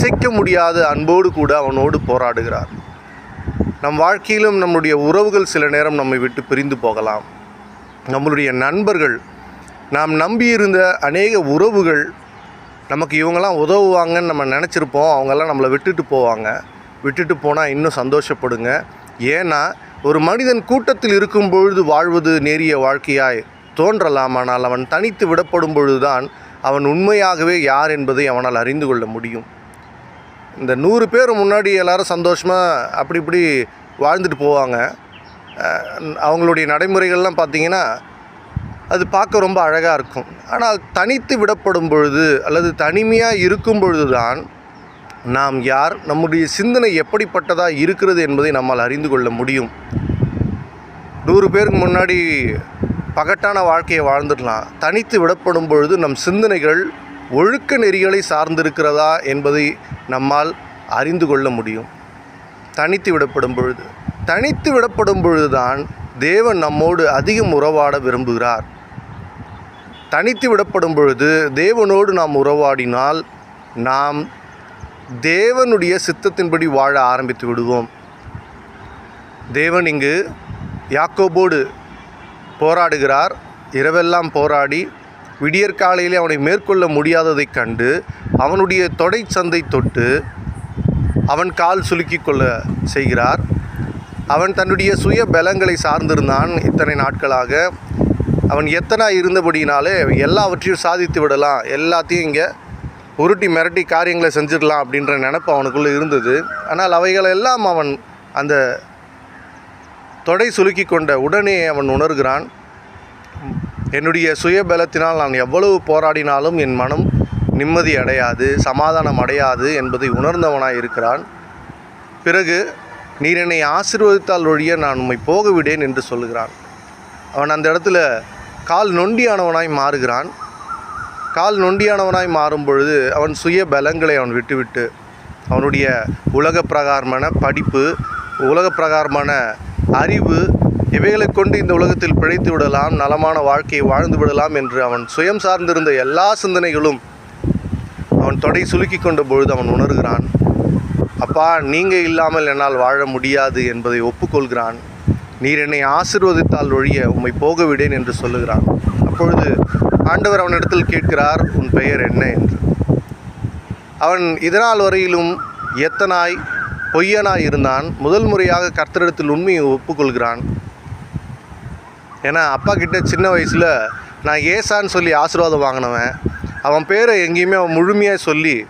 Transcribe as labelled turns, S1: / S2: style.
S1: அசைக்க முடியாத அன்போடு கூட அவனோடு போராடுகிறார். நம் வாழ்க்கையிலும் நம்முடைய உறவுகள் சில நேரம் நம்மை விட்டு பிரிந்து போகலாம். நம்மளுடைய நண்பர்கள் நாம் நம்பியிருந்த அநேக உறவுகள் நமக்கு இவங்கெல்லாம் உதவுவாங்கன்னு நம்ம நினச்சிருப்போம். அவங்கெல்லாம் நம்மளை விட்டுட்டு போவாங்க. விட்டுட்டு போனால் இன்னும் சந்தோஷப்படுங்க. ஏன்னா ஒரு மனிதன் கூட்டத்தில் இருக்கும் பொழுது வாழ்வது நேரிய வாழ்க்கையாய் தோன்றலாம் ஆனால் அவன் தனித்து விடப்படும் பொழுதுதான் அவன் உண்மையாகவே யார் என்பதை அவனால் அறிந்து கொள்ள முடியும். இந்த நூறு பேர் முன்னாடி எல்லோரும் சந்தோஷமாக அப்படி இப்படி வாழ்ந்துட்டு போவாங்க. அவங்களுடைய நடைமுறைகள்லாம் பார்த்திங்கன்னா அது பார்க்க ரொம்ப அழகாக இருக்கும். ஆனால் தனித்து விடப்படும் பொழுது அல்லது தனிமையாக இருக்கும் பொழுது தான் நாம் யார் நம்முடைய சிந்தனை எப்படிப்பட்டதாக இருக்கிறது என்பதை நம்மால் அறிந்து கொள்ள முடியும். நூறு பேருக்கு முன்னாடி பகட்டான வாழ்க்கையை வாழ்ந்துடலாம். தனித்து விடப்படும் பொழுது நம் சிந்தனைகள் ஒழுக்க நெறிகளை சார்ந்திருக்கிறதா என்பதை நம்மால் அறிந்து கொள்ள முடியும். தனித்து விடப்படும் பொழுது தனித்து விடப்படும் பொழுதுதான் தேவன் நம்மோடு அதிகம் உறவாட விரும்புகிறார். தனித்து விடப்படும் பொழுது தேவனோடு நாம் உறவாடினால் நாம் தேவனுடைய சித்தத்தின்படி வாழ ஆரம்பித்து விடுவோம். தேவன் இங்கு யாக்கோபோடு போராடுகிறார். இரவெல்லாம் போராடி விடியற்காலையிலே அவனை மேற்கொள்ள முடியாததைக் கண்டு அவனுடைய தொடை சந்தை தொட்டு அவன் கால் சுலுக்கிக் கொள்ள செய்கிறார். அவன் தன்னுடைய சுய பலங்களை சார்ந்திருந்தான் இத்தனை நாட்களாக. அவன் எத்தனை இருந்தபடினாலே எல்லாவற்றையும் சாதித்து விடலாம் எல்லாத்தையும் இங்கே உருட்டி மிரட்டி காரியங்களை செஞ்சிடலாம் அப்படின்ற நினப்பு அவனுக்குள்ளே இருந்தது. ஆனால் அவைகளெல்லாம் அவன் அந்த தொடை சுலுக்கி கொண்ட உடனே அவன் உணர்கிறான். என்னுடைய சுயபலத்தினால் நான் எவ்வளவு போராடினாலும் என் மனம் நிம்மதி அடையாது சமாதானம் அடையாது என்பதை உணர்ந்தவனாய் இருக்கிறான். பிறகு நீர் என்னை ஆசீர்வதித்தால் ஒழிய நான் உம்மை போகவிடேன் என்று சொல்லுகிறான். அவன் அந்த இடத்துல கால் நொண்டியானவனாய் மாறுகிறான். கால் நொண்டியானவனாய் மாறும் பொழுது அவன் சுய பலங்களை அவன் விட்டுவிட்டு அவனுடைய உலக பிரகாரமான படிப்பு உலக பிரகாரமான அறிவு இவைகளை கொண்டு இந்த உலகத்தில் பிழைத்து விடலாம் நலமான வாழ்க்கையை வாழ்ந்து விடலாம் என்று அவன் சுயம் சார்ந்திருந்த எல்லா சிந்தனைகளும் அவன் தொடை சுலுக்கி கொண்ட பொழுது அவன் உணர்கிறான். அப்பா நீங்கள் இல்லாமல் என்னால் வாழ முடியாது என்பதை ஒப்புக்கொள்கிறான். நீர் என்னை ஆசிர்வதித்தால் ஒழிய உம்மை போக விடேன் என்று சொல்லுகிறான். அப்பொழுது ஆண்டவர் அவனிடத்தில் கேட்கிறார் உன் பெயர் என்ன? என்று. அவன் இதனால் வரையிலும் எத்தனாய் பொய்யனாக இருந்தான். முதல் முறையாக கர்த்தரிடத்தில் உண்மையை ஒப்புக்கொள்கிறான். ஏன்னா அப்பா கிட்ட சின்ன வயசில் நான் ஏசான்னு சொல்லி ஆசீர்வாதம் வாங்கினவன். அவன் பேரை எங்கேயுமே அவன் முழுமையாக சொல்லி